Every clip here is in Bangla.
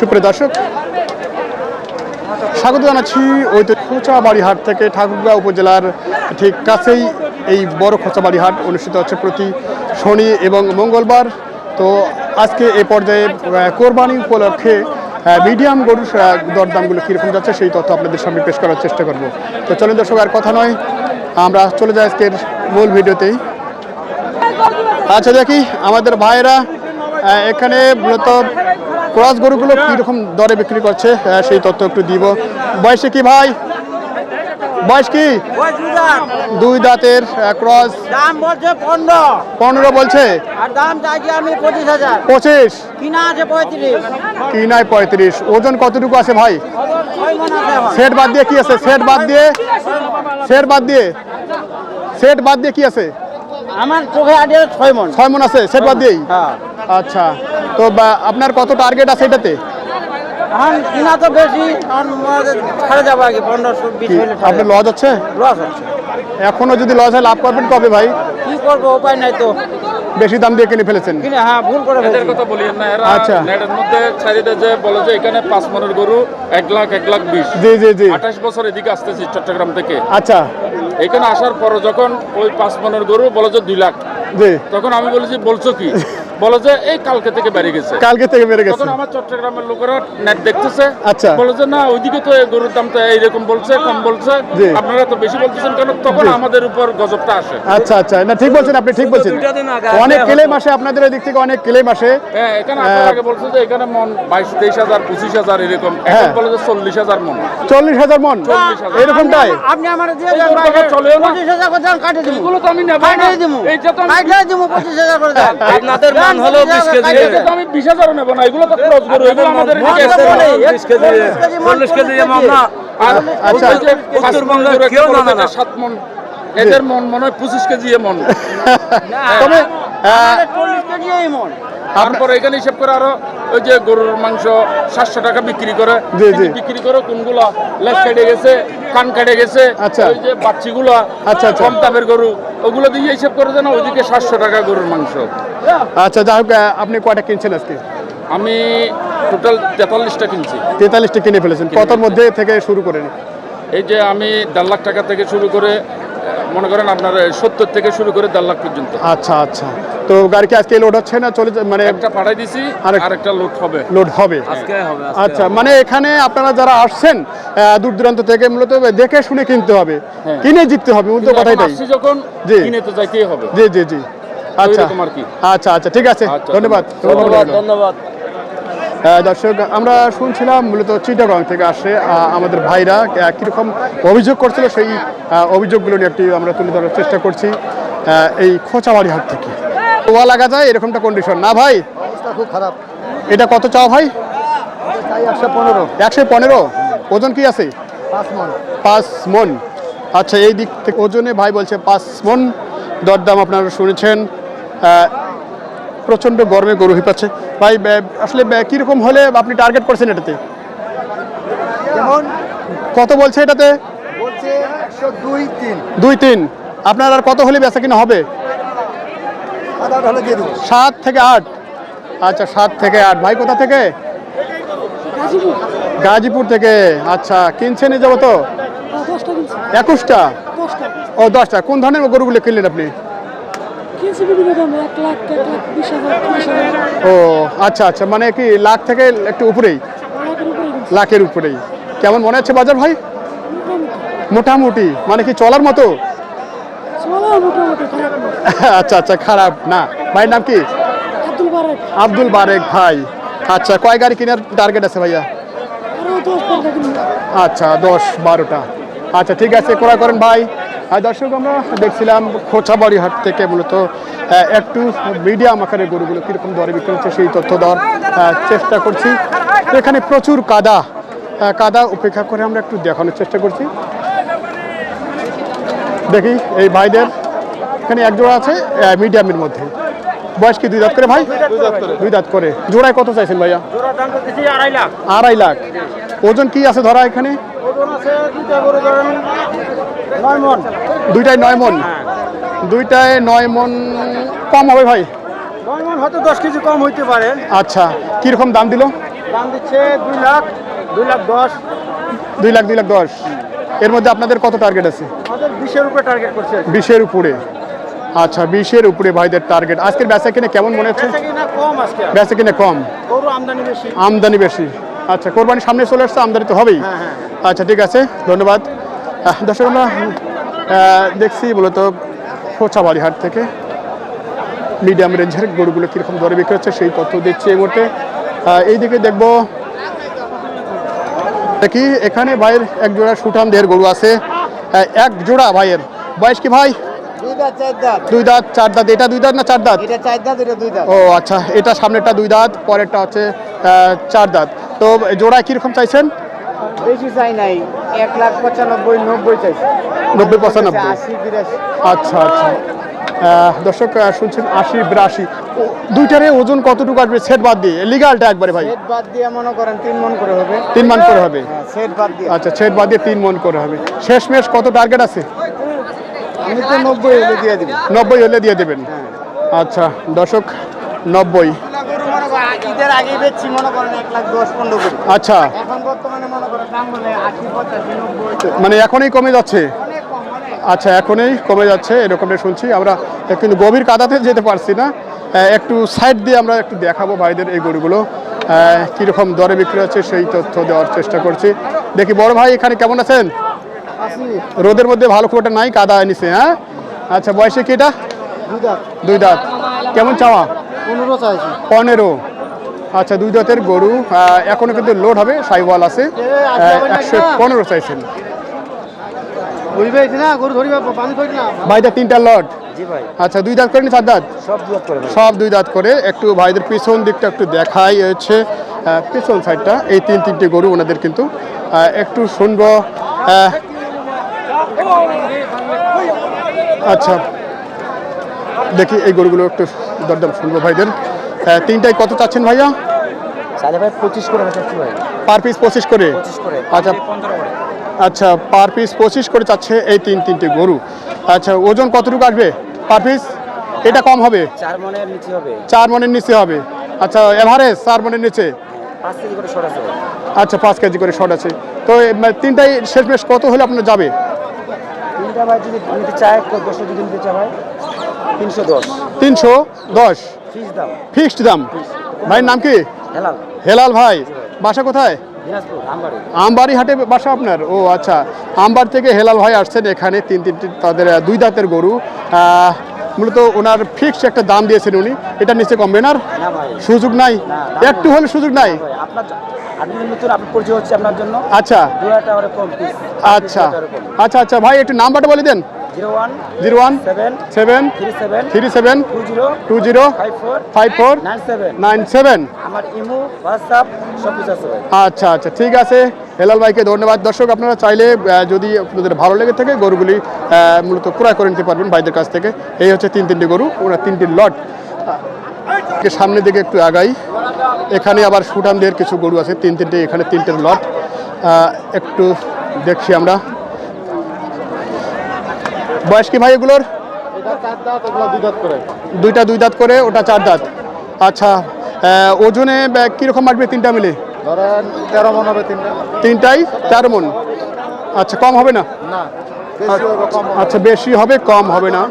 সুপ্রিয় দর্শক, স্বাগত জানাচ্ছি ওই তো খোঁচাবাড়ি হাট থেকে ঠাকুরগাঁও উপজেলার ঠিক কাছেই এই বড় খোঁচাবাড়ি হাট অনুষ্ঠিত হচ্ছে প্রতি শনি এবং মঙ্গলবার। তো আজকে এ পর্যায়ে কোরবানি উপলক্ষে মিডিয়াম গরুর দরদামগুলো কীরকম যাচ্ছে সেই তথ্য আপনাদের সামনে পেশ করার চেষ্টা করব। তো চলেন দর্শক, আর কথা নয়, আমরা চলে যাই আজকের মূল ভিডিওতেই। আচ্ছা দেখি, আমাদের ভাইয়েরা এখানে মূলত ক্রস গরুগুলো কীরকম দরে বিক্রি করছে? সেই তথ্য একটু দিব। বয়সে কি ভাই? বয়স কি? দুই দাঁতের ক্রস। দাম বলছে পনেরো। পনেরো বলছে? আর দাম চাইছি আমি পঁচিশ হাজার। পঁচিশ? কিনা আছে পঁয়ত্রিশ। কি পঁয়ত্রিশ। ওজন কতটুকু আছে ভাই? সেট বাদ দিয়ে কি আছে? সেট বাদ দিয়ে? সেট বাদ দিয়ে? সেট বাদ দিয়ে কি আছে? আমার চোখে আটে ছয় মন। ছয় মন আছে। সেট বাদ দিয়েই? হ্যাঁ। আচ্ছা তো বা- আপনার কত টার্গেট আছে এটাতে? কিনা তো বেশি ছাড়ে যাব আগে পনেরোশো বিশ আপনার লজ হচ্ছে লস হচ্ছে এখনও যদি লজ হয় লাভ করবেন কবে ভাই? কি করব উপায় নাই তো। বেশি দাম দিয়ে কিনে ফেলেছেন। হ্যাঁ ভুল করে এদের কথা বলিয়েন না এরা আচ্ছা। নেটের মধ্যে ছাড়িতে যে বলে যে এখানে পাঁচ মনের গরু এক লাখ এক লাখ বিশ। জি জি জি। আঠাশ বছর এদিকে আসতেছি চট্টগ্রাম থেকে। আচ্ছা। এখানে আসার পর যখন ওই পাঁচ মনের গরু বলে যে দুই লাখ জি। তখন আমি বলেছি বলছো কি? বলে যে এই কালকে থেকে বেড়ে গেছে। কালকে থেকে বেড়ে গেছে। তখন আমার চট্টগ্রামের লোকেরা নেট দেখতেছে। আচ্ছা। বলে যে না ওইদিকে তো গরুর দাম তো এইরকম বলছে কম বলছে। আপনারা তো বেশি বলতেছেন কেন? তখন আমাদের উপর গজবটা আসে। আচ্ছা আচ্ছা। না ঠিক বলছেন আপনি ঠিক বলছেন। অনেক ক্লেম আসে আপনাদের দিক থেকে অনেক ক্লেম আসে হ্যাঁ এখানে আগে বলছে যে এখানে মন বাইশ তেইশ হাজার পঁচিশ হাজার এরকম। এখন হ্যাঁ। বলে যে চল্লিশ হাজার মন। চল্লিশ হাজার মন? 40,000 এরকমটাই আপনি- আপনি আমার দিয়ে চলেও না। পঁচিশ হাজার করে দেন, কাটিয়ে দিবো। এগুলো তো আমি নেব না। কাটিয়ে এইটা তো আমি- কাটিয়ে পঁচিশ হাজার করে দেন। আপনাদের দেন, হলো 20 কেজি। এটা তো আমি নেব না এগুলো তো ক্রস গরু এগুলো আমাদের এদিকে এসে- বলে, 40 কেজি, চল্লিশ কেজি মন, 40 কেজি আমরা আর আচ্ছা। কেউ জানে না। যে সাত মন এদের মন মনে হয় পঁচিশ কেজি এ মন তবে আহ, আমাদের চল্লিশ কেজি এই মন। তারপর এখানে হিসাব করে আরও ওই যে গরুর মাংস সাতশো টাকা বিক্রি করে বিক্রি করে কোনগুলো লেজ কেটে গেছে কান কেটে গেছে আচ্ছা। ওই যে বাচ্চিগুলো আচ্ছা, আচ্ছা। কম দামের গরু ওগুলো দিয়ে হিসেব করে দেন ওইদিকে সাতশো টাকা গরুর মাংস। আচ্ছা যাই হোক আপনি কয়টা কিনছেন আজকে? আমি টোটাল তেতাল্লিশটা কিনছি। তেতাল্লিশটা কিনে ফেলেছেন। কতর মধ্যে থেকে শুরু করেন? এই যে আমি দেড় লাখ টাকা থেকে শুরু করে মনে করেন আপনার সত্তর থেকে শুরু করে দেড় লাখ পর্যন্ত। আচ্ছা আচ্ছা। তো গাড়ি কি আজকে লোড হচ্ছে না? চলে মানে একটা পাঠাই দিছি আর একটা লোড হবে। লোড হবে। আজকে হবে আচ্ছা মানে এখানে আপনারা যারা আসছেন দূর দূরান্ত থেকে মূলত দেখে শুনে কিনতে হবে। হ্যাঁ। কিনে জিততে হবে মূলত কথাই তাই আসছি যখন জি। কিনে তো যাইতেই হবে। জি জি জি। আচ্ছা। আচ্ছা আচ্ছা ঠিক আছে। আচ্ছা, ধন্যবাদ ধন্যবাদ। দর্শক আমরা শুনছিলাম মূলত চিটাগং থেকে আসে আমাদের ভাইরা কীরকম অভিযোগ করছিল সেই অভিযোগগুলো নিয়ে একটি আমরা তুলে ধরার চেষ্টা করছি। এই খোঁচাবাড়ি হাট থেকে। ওয়া লাগা যায় এরকমটা কন্ডিশন না ভাই? খুব খারাপ। এটা কত চাও ভাই? একশো পনেরো। একশো পনেরো? ওজন কি আছে? পাঁচ মন। আচ্ছা এই দিক থেকে ওজনে ভাই বলছে পাঁচ মন। দরদাম আপনারা শুনেছেন। প্রচণ্ড গরমে গরু হিপাচ্ছে। ভাই আসলে বে- কীরকম হলে আপনি টার্গেট করছেন এটাতে? যেমন কত বলছে এটাতে? দুই তিন। আপনার আর কত হলে বেচা কিনা হবে? সাত থেকে আট। আচ্ছা সাত থেকে আট। ভাই কোথা থেকে? গাজীপুর। থেকে। আচ্ছা কিনছে নিয়ে যাব তো একুশটা? ও দশটা। কোন ধরনের গরুগুলো কিনলেন আপনি? কিনছি বিভিন্ন দামে এক লাখ এক লাখ বিশ হাজার তিরিশ হাজার। ও আচ্ছা আচ্ছা মানে কি লাখ থেকে একটু উপরেই? লাখের উপরে কিনছি লাখের উপরেই। কেমন মনে হচ্ছে বাজার ভাই? মোটামুটি। মোটামুটি মানে কি চলার মতো? চলা মোটামুটি খারাপ না। আচ্ছা আচ্ছা খারাপ না। ভাইয়ের নাম কি? আব্দুল বারেক। আব্দুল বারেক ভাই। আচ্ছা কয় গাড়ি কেনার টার্গেট আছে ভাইয়া? আরও দশ বারোটা কিনবো। আচ্ছা দশ বারোটা। আচ্ছা ঠিক আছে ক্রয় করেন ভাই। দর্শক আমরা দেখছিলাম খোঁচাবাড়ি হাট থেকে মূলত একটু মিডিয়াম আকারের গরুগুলো কীরকম দরে বিক্রি হচ্ছে সেই তথ্য দেওয়ার চেষ্টা করছি। এখানে প্রচুর কাদা কাদা উপেক্ষা করে আমরা একটু দেখানোর চেষ্টা করছি। দেখি এই ভাইদের এখানে এক জোড়া আছে মিডিয়ামের মধ্যে। বয়স কি দুই দাঁত করে ভাই? দুই দাঁত করে। জোড়ায় কত চাইছেন ভাইয়া। আড়াই লাখ। ওজন কি আছে ধরা এখানে? ওজন আছে দুইটা গরু ধরেন নয় মন। দুইটায় নয় মন? দুইটায় নয় মন কম হবে ভাই? নয় মন হয়তো দশ কেজি কম হইতে পারে। আচ্ছা কীরকম দাম দিল? দাম দিচ্ছে দুই লাখ দুই লাখ দশ। দুই লাখ দুই লাখ দশ। এর মধ্যে আপনাদের কত টার্গেট আছে? বিশের উপরে টার্গেট করছে। বিশের উপরে। আচ্ছা বিশের উপরে ভাইদের টার্গেট আজকের বেচা কিনে কেমন মনে হচ্ছে? বেচা কিনে কম আমদানি বেশি। আমদানি বেশি। আচ্ছা কোরবানি সামনে চলে আসছে আমদানি তো হবেই। হ্যাঁ, হ্যাঁ। আচ্ছা ঠিক আছে ধন্যবাদ। দর্শক আমরা দেখছি মূলত খোঁচাবাড়ি হাট থেকে মিডিয়াম রেঞ্জের গরুগুলো কীরকম দরে বিক্রি হচ্ছে সেই তথ্য দিচ্ছি এই মুহূর্তে। এইদিকে দেখব দেখি এখানে ভাইয়ের এক জোড়া সুঠাম দেহের গরু আছে। এক জোড়া ভাইয়ের। বয়স কি ভাই? দুই দাঁত চার দাঁত। দুই দাঁত চার দাঁত। এটা দুই দাঁত না চার দাঁত? ও আচ্ছা এটা সামনেরটা দুই দাঁত পরেরটা হচ্ছে চার দাঁত। তো জোড়া কীরকম চাইছেন? বেশি চাই নাই এক লাখ পঁচানব্বই নব্বই চাইছে। নব্বই পঁচানব্বই। আচ্ছা আচ্ছা আহ, দর্শক শুনছেন আশি বিরাশি। দুইটারে ওজন কতটুকু আসবে? সেট বাদ দিয়ে লিগালটা একবারে ভাই। সেট বাদ দিয়ে মনে করেন তিন মন করে হবে। তিন মান করে হবে? হ্যাঁ সেট বাদ দিয়ে। আচ্ছা সেট বাদ দিয়ে তিন মন করে হবে। শেষমেশ কত টার্গেট আছে? আমি তো নব্বই হলে দিয়ে দিব। নব্বই হলে দিয়ে দেবেন। আচ্ছা দর্শক নব্বই। ঈদের আগে বেচছি মনে করেন এক লাখ দশ পনেরো করে আচ্ছা। এখন বর্তমানে মনে করেন দাম বলে আশি পঁচাশি নব্বই। মানে এখনই কমে যাচ্ছে? আচ্ছা এখনই কমে যাচ্ছে এরকমটা শুনছি। আমরা কিন্তু গভীর কাদাতে যেতে পারছি না। একটু সাইড দিয়ে আমরা একটু দেখাবো ভাইদের এই গরুগুলো। কীরকম দরে বিক্রি হচ্ছে সেই তথ্য দেওয়ার চেষ্টা করছি। দেখি বড় ভাই এখানে কেমন আছেন? রোদের মধ্যে ভালো খুব একটা নাই কাদা নিছে হ্যাঁ? আচ্ছা বয়সে কি এটা? দুই দাঁত। কেমন চাওয়া? পনেরো চাইছি। পনেরো। আচ্ছা দুই দাঁতের গরু। এখনও কিন্তু লোড হবে সাইওয়াল আছে। একশো পনেরো চাইছেন। ভাইটা তিনটা লট। আচ্ছা দুই দাঁত করেনি চার দাঁত সব দুধ করে সব দুই দাঁত করে। একটু ভাইদের পিছন দিকটা একটু দেখাই হচ্ছে পিছন সাইডটা। এই তিন তিনটে গরু ওনাদের কিন্তু একটু শুনব আচ্ছা। দেখি এই গরুগুলো একটু দরদাম শুনব ভাইদের। তিনটায় কত চাচ্ছেন ভাইয়া? পার পিস পঁচিশ করে? আচ্ছা আচ্ছা পার পিস পঁচিশ করে চাচ্ছে এই তিন তিনটে গরু। আচ্ছা ওজন কতটুকু আসবে পার পিস? এটা কম হবে? চার মনের নিচে হবে। আচ্ছা এভারেজ চার মনের নিচে? আছে আচ্ছা পাঁচ কেজি করে শর্ট আছে। তো মানে তিনটাই শেষমেশ কত হলে আপনার যাবে? তিনটা ভাই যদি নিতে চায় দশটা যদি নিতে চায় ভাই। তিনশো দশ। ফিক্সড দাম। ভাইয়ের নাম কি? হেলাল। ভাই। বাসা কোথায়? আমবাড়ি। হাটে বাসা আপনার? ও আচ্ছা। আমবার থেকে হেলাল ভাই আসছেন এখানে তিন তিনটি তাদের দুই দাঁতের গরু। মূলত ওনার ফিক্সড একটা দাম দিয়েছেন উনি। এটা নিচে কমবে না আর? সুযোগ নাই? একটু হলে সুযোগ নাই? আচ্ছা। আচ্ছা। আচ্ছা আচ্ছা। ভাই একটু নাম্বারটা বলে দেন। Zero one seven three seven two zero five four nine seven. আমার ইমো হোয়াটসঅ্যাপ সব কিছু আচ্ছা আচ্ছা ঠিক আছে। হেলাল ভাইকে ধন্যবাদ। দর্শক আপনারা চাইলে যদি আপনাদের ভালো লেগে থাকে গরুগুলি মূলত ক্রয় করে নিতে পারবেন ভাইদের কাছ থেকে। এই হচ্ছে তিন তিনটি গরু ওনার তিনটি লট। সামনের দিকে একটু আগাই। এখানে আবার সুটানদের কিছু গরু আছে তিন তিনটে এখানে তিনটের লট। একটু দেখছি আমরা। বয়স কি ভাই এগুলোর? দুইটা দুই দাঁত করে ওটা চার দাঁত। আচ্ছা ওজনে কীরকম আসবে তিনটা মিলে? ধরেন তেরো মন হবে তিনটা। তিনটাই চার মন। আচ্ছা কম হবে না। আচ্ছা বেশি হবে কম হবে না।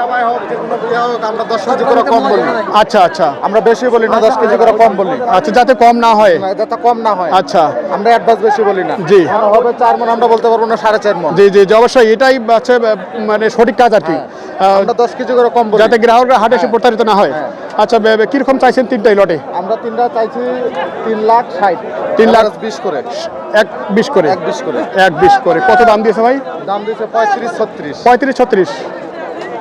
কামাই হোক, যে কোনো হোক, আমরা দশ কেজি করে কম বলি। আচ্ছা আচ্ছা। আমরা বেশি বলি না দশ কেজি করে কম বলি। আচ্ছা যাতে কম না হয়। যাতে কম না হয়। আচ্ছা। আমরা অ্যাডভান্স বেশি বলি না। জি। হবে চার মন আমরা বলতে পারব না সাড়ে চার মন। জি জি অবশ্যই এটাই হচ্ছে মানে সঠিক কাজ আর কি। আমরা দশ কেজি করে কম বলি। যাতে গ্রাহকরা হাটে এসে প্রতারিত না হয়। আচ্ছা বে- বে- কীরকম চাইছেন তিনটাই লটে? আমরা তিনটা চাইছি তিন লাখ ষাট। তিন লাখ বিশ করে। এক বিশ করে? এক বিশ করে। এক বিশ করে। কত দাম দিয়েছে ভাই? দাম দিয়েছে পঁয়ত্রিশ ছত্রিশ। পঁয়ত্রিশ ছত্রিশ।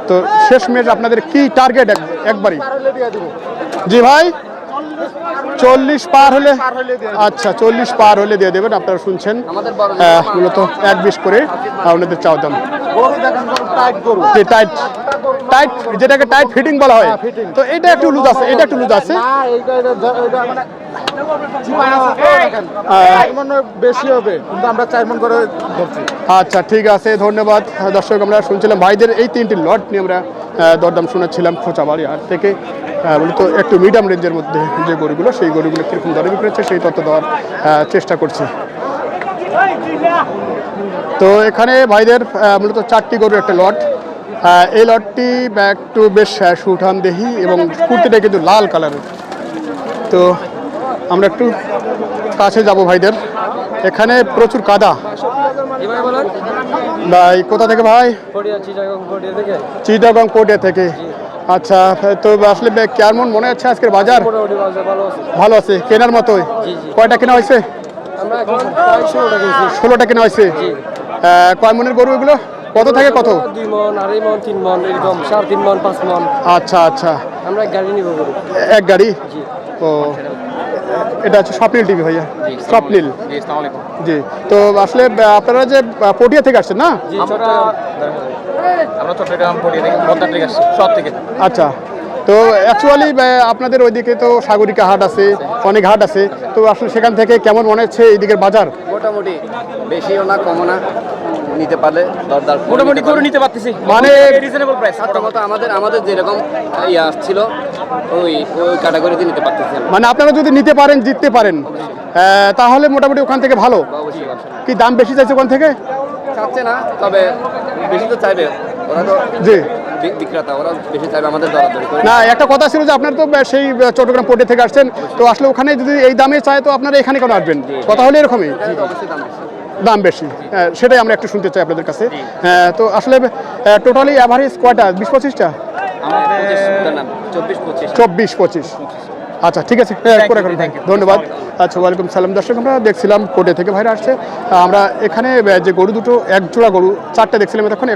তো শেষ মেজ আপনাদের কি টার্গেট একবারই? জি ভাই চল্লিশ পার হলে আচ্ছা চল্লিশ পার হলে দিয়ে দেবেন আপনারা শুনছেন মূলত এক বিশ করে আপনাদের চাওয়া দাম। টাইট টাইট যেটাকে টাইট ফিটিং বলা হয়। তো এটা একটু লুজ আছে এটা একটু লুজ আছে। না এইটা এটা এইটা মানে বেশি হবে কিন্তু আমরা চার মন করে ধরছি। আচ্ছা ঠিক আছে ধন্যবাদ। দর্শক আমরা শুনছিলাম ভাইদের এই তিনটি লট নিয়ে আমরা দরদাম শোনাচ্ছিলাম খোঁচাবাড়ি হাট থেকে। আহ, মূলত একটু মিডিয়াম রেঞ্জের মধ্যে যে গরুগুলো সেই গরুগুলো কীরকম দরে বিক্রি হচ্ছে সেই তথ্য দেওয়ার চেষ্টা করছি। তো এখানে ভাইদের মূলত চারটি গরুর একটা লট এই লটটি একটু বেশ আহ, সুঠাম দেহি এবং কুর্তিটা কিন্তু লাল কালারের। তো আমরা একটু কাছে যাব ভাইদের। এখানে প্রচুর কাদা। ভাই কোথা থেকে ভাই? চিটাগং কোর্টিয়া থেকে। আচ্ছা তো আসলে কেমন মনে হচ্ছে আজকের বাজার? ভালো আছে। কেনার মতোই। কয়টা কেনা হয়েছে? ষোলোটা কেনা হয়েছে। কয় মনের গরু এগুলো? কত থেকে কত? দুই মন আড়াই মন তিন মন এরকম সাড়ে তিন মন পাঁচ মন। আচ্ছা আচ্ছা। আমরা এক গাড়ি নিব এক গাড়ি? ও এটা হচ্ছে স্বপ্নিল টিভি ভাইয়া? স্বপ্নিল। জি তো আসলে আপনারা যে পটিয়া থেকে আসছেন না? আমরা আমরা চট্টগ্রাম পড়িয়ে থেকে বদ্দার থেকে আসছি শহর থেকে। আচ্ছা তো অ্যাকচুয়ালি আপনাদের ওইদিকে তো সাগরিকা হাট আছে অনেক হাট আছে তো আসলে সেখান থেকে কেমন মনে হচ্ছে এই দিকের বাজার? মোটামুটি বেশিও না কমও না। নিতে পারলে দরদার মোটামুটি করে নিতে পারতেছি। মানে রিজনেবল প্রাইস প্রথমত আমাদের আমাদের যেরকম ইয়া ছিল ওই ওই ক্যাটাগরিতে নিতে পারতেছি মানে আপনারা যদি নিতে পারেন জিততে পারেন তাহলে মোটামুটি ওখান থেকে ভালো। কি দাম বেশি চাইছে ওখান থেকে? চাচ্ছে না তবে বেশি তো চাইবে। ওরা তো জি। বিক্রেতা ওরা বেশি চাইবে আমাদের দরাদরি করে। না একটা কথা ছিল যে আপনার তো সেই চট্টগ্রাম পোর্টে থেকে আসছেন তো আসলে ওখানে যদি এই দামে চায় তো আপনারা এখানে কেন আসবেন? কথা হলে এরকমই। অবশ্যই দাম বেশি। দাম বেশি। হ্যাঁ, সেটাই আমরা একটু শুনতে চাই আপনাদের কাছে। হ্যাঁ, তো আসলে টোটালি অ্যাভারেজ কয়টা? বিশ পঁচিশটা? চব্বিশ পঁচিশ। আচ্ছা ঠিক আছে। হ্যাঁ, করে। ধন্যবাদ। আচ্ছা ওয়ালাইকুম সালাম। দর্শক আমরা দেখছিলাম কোর্টে থেকে ভাইরা আসছে। আমরা এখানে যে গরু দুটো এক জোড়া গরু চারটে দেখছিলাম তখন